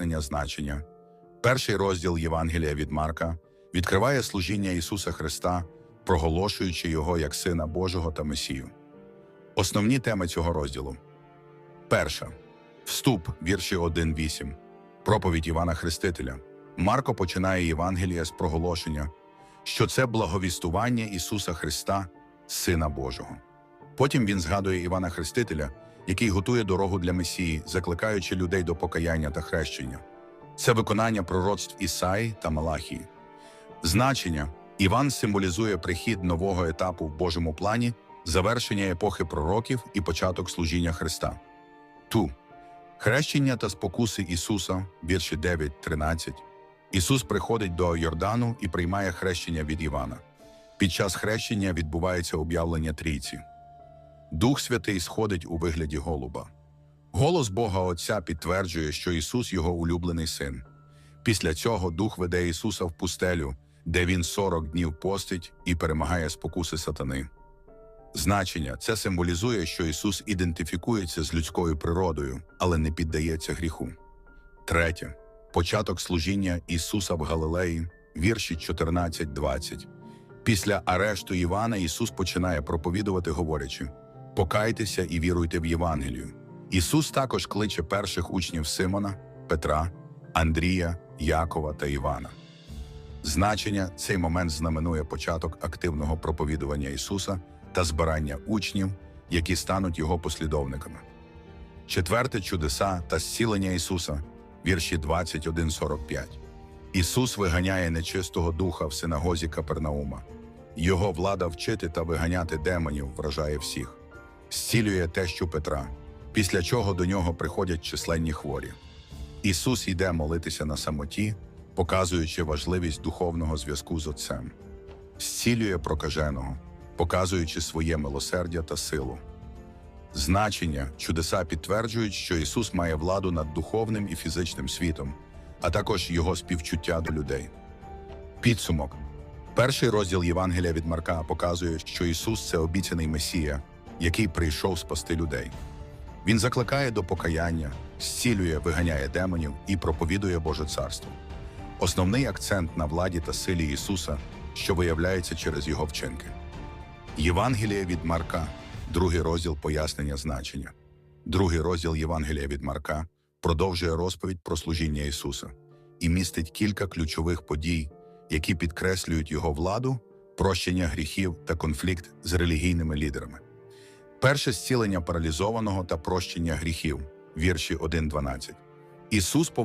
пояснення значення. Перший розділ Євангелія від Марка відкриває служіння Ісуса Христа, проголошуючи Його як Сина Божого та Месію. Основні теми цього розділу. Перша. Вступ, вірші 1-8. Проповідь Івана Хрестителя. Марко починає Євангелія з проголошення, що це благовістування Ісуса Христа, Сина Божого. Потім він згадує Івана Хрестителя, який готує дорогу для Месії, закликаючи людей до покаяння та хрещення. Це виконання пророцтв Ісаї та Малахії. Значення Іван символізує прихід нового етапу в Божому плані, завершення епохи пророків і початок служіння Христа. Ту хрещення та спокуси Ісуса, вірші 9-13. Ісус приходить до Йордану і приймає хрещення від Івана. Під час хрещення відбувається об'явлення трійці. Дух Святий сходить у вигляді голуба. Голос Бога Отця підтверджує, що Ісус його улюблений син. Після цього Дух веде Ісуса в пустелю, де Він 40 днів постить і перемагає спокуси сатани. Значення це символізує, що Ісус ідентифікується з людською природою, але не піддається гріху. Третє початок служіння Ісуса в Галилеї, вірші 14-20. Після арешту Івана Ісус починає проповідувати, говорячи: Покайтеся і віруйте в Євангелію. Ісус також кличе перших учнів Симона, Петра, Андрія, Якова та Івана. Значення цей момент знаменує початок активного проповідування Ісуса та збирання учнів, які стануть Його послідовниками. Четверте чудеса та зцілення Ісуса, вірші 21-45. Ісус виганяє нечистого духа в синагозі Капернаума. Його влада вчити та виганяти демонів вражає всіх. Зцілює тещу Петра, після чого до нього приходять численні хворі. Ісус йде молитися на самоті, показуючи важливість духовного зв'язку з Отцем. Зцілює прокаженого, показуючи своє милосердя та силу. Значення чудеса підтверджують, що Ісус має владу над духовним і фізичним світом, а також його співчуття до людей. Підсумок. Перший розділ Євангелія від Марка показує, що Ісус це обіцяний Месія, який прийшов спасти людей. Він закликає до покаяння, зцілює, виганяє демонів і проповідує Боже Царство. Основний акцент на владі та силі Ісуса, що виявляється через Його вчинки. Євангеліє від Марка, другий розділ пояснення значення. Другий розділ Євангелія від Марка продовжує розповідь про служіння Ісуса і містить кілька ключових подій, які підкреслюють Його владу, прощення гріхів та конфлікт з релігійними лідерами. Перше зцілення паралізованого та прощення гріхів, вірші 1.12. Ісус повертає